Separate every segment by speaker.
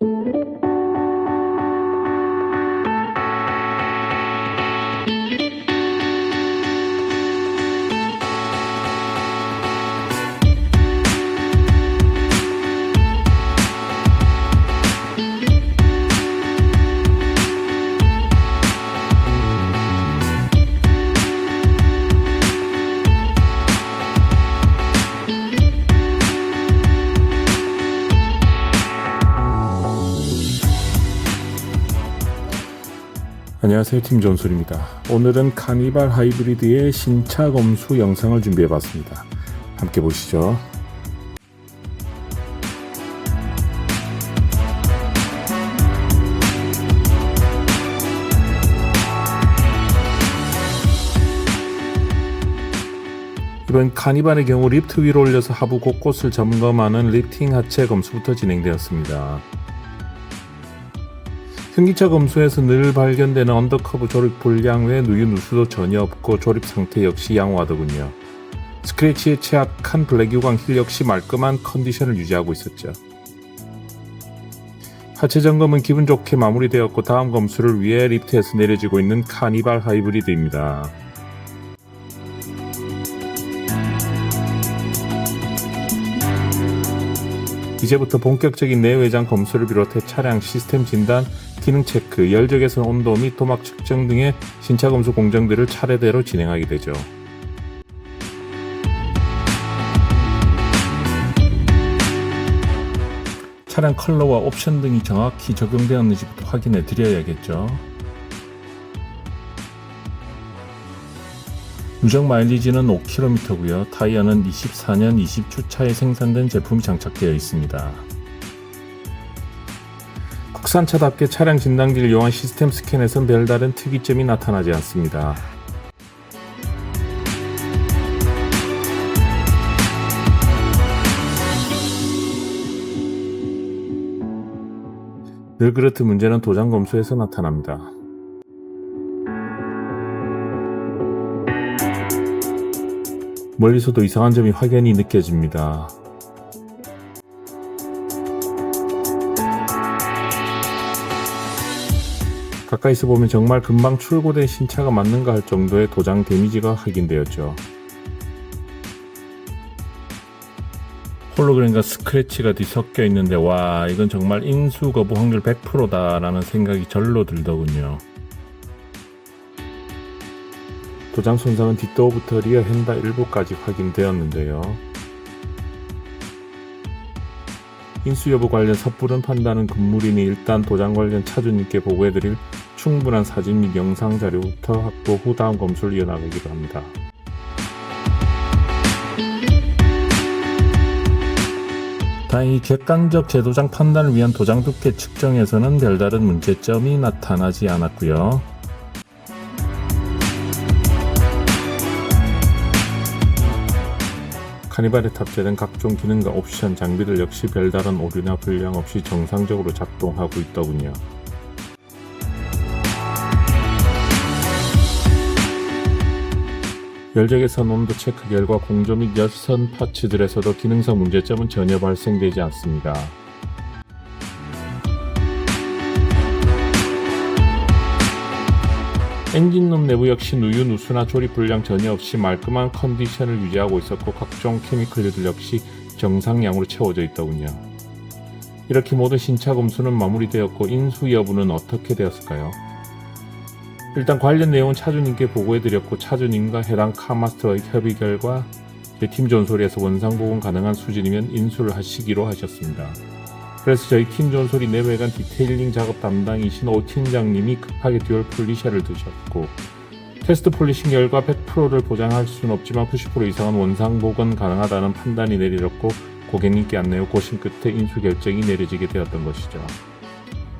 Speaker 1: Música 안녕하세요 팀 존술입니다. 오늘은 카니발 하이브리드의 신차 검수 영상을 준비해봤습니다. 함께 보시죠. 이번 카니발의 경우 리프트 위로 올려서 하부 곳곳을 점검하는 리프팅 하체 검수부터 진행되었습니다. 현기차 검수에서 늘 발견되는 언더커브 조립 불량 외 누유 누수도 전혀 없고 조립 상태 역시 양호하더군요. 스크래치에 취약한 블랙 유광 힐 역시 말끔한 컨디션을 유지하고 있었죠. 하체 점검은 기분 좋게 마무리되었고 다음 검수를 위해 리프트에서 내려지고 있는 카니발 하이브리드입니다. 이제부터 본격적인 내외장 검수를 비롯해 차량 시스템 진단, 기능 체크, 열적 개선 온도 및 도막 측정 등의 신차 검수 공정들을 차례대로 진행하게 되죠. 차량 컬러와 옵션 등이 정확히 적용되었는지부터 확인해 드려야겠죠. 누적 마일리지는 5km고요. 타이어는 24년 20주차에 생산된 제품이 장착되어 있습니다. 국산차답게 차량 진단기를 이용한 시스템 스캔에선 별다른 특이점이 나타나지 않습니다. 늘 그렇듯 문제는 도장 검수에서 나타납니다. 멀리서도 이상한 점이 확연히 느껴집니다. 가까이서 보면 정말 금방 출고된 신차가 맞는가 할 정도의 도장 데미지가 확인되었죠. 홀로그램과 스크래치가 뒤섞여 있는데 와 이건 정말 인수 거부 확률 100%다라는 생각이 절로 들더군요. 도장 손상은 뒷도어부터 리어 핸다 일부까지 확인되었는데요. 인수 여부 관련 섣부른 판단은 금물이니 일단 도장 관련 차주님께 보고해드릴 충분한 사진 및 영상 자료부터 확보 후 다음 검수를 이어나가기로 합니다. 다행히 객관적 재도장 판단을 위한 도장 두께 측정에서는 별다른 문제점이 나타나지 않았고요. 카니발에 탑재된 각종 기능과 옵션 장비들 역시 별다른 오류나 불량 없이 정상적으로 작동하고 있더군요. 열적에선 온도 체크 결과 공조 및 열선 파츠들에서도 기능성 문제점은 전혀 발생되지 않습니다. 엔진룸 내부 역시 누유 누수나 조립 불량 전혀 없이 말끔한 컨디션을 유지하고 있었고 각종 케미컬들 역시 정상량으로 채워져 있더군요. 이렇게 모든 신차 검수는 마무리되었고 인수 여부는 어떻게 되었을까요? 일단 관련 내용은 차주님께 보고해드렸고 차주님과 해당 카마스터의 협의 결과 팀 존소리에서 원상 복원 가능한 수준이면 인수를 하시기로 하셨습니다. 그래서 저희 팀 존소리 내외관 디테일링 작업 담당이신 오 팀장님이 급하게 듀얼 폴리셔를 드셨고 테스트 폴리싱 결과 100%를 보장할 수는 없지만 90% 이상은 원상 복원 가능하다는 판단이 내려졌고 고객님께 안내후 고심 끝에 인수 결정이 내려지게 되었던 것이죠.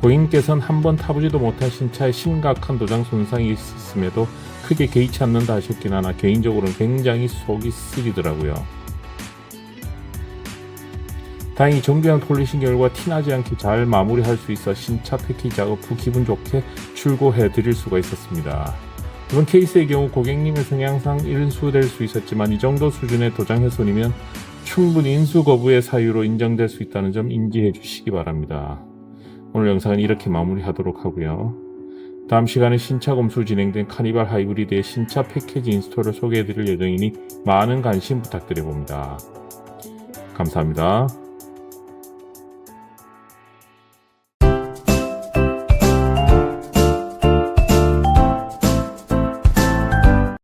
Speaker 1: 고객님께서는 한 번 타보지도 못한 신차에 심각한 도장 손상이 있음에도 크게 개의치 않는다 하셨긴 하나 개인적으로는 굉장히 속이 쓰리더라고요. 다행히 정교한 폴리싱 결과 티나지 않게 잘 마무리할 수 있어 신차 패키지 작업 후 기분 좋게 출고해 드릴 수가 있었습니다. 이번 케이스의 경우 고객님의 성향상 인수될 수 있었지만 이 정도 수준의 도장 훼손이면 충분히 인수 거부의 사유로 인정될 수 있다는 점 인지해 주시기 바랍니다. 오늘 영상은 이렇게 마무리하도록 하고요. 다음 시간에 신차 검수 진행된 카니발 하이브리드의 신차 패키지 인스톨을 소개해 드릴 예정이니 많은 관심 부탁드려 봅니다. 감사합니다.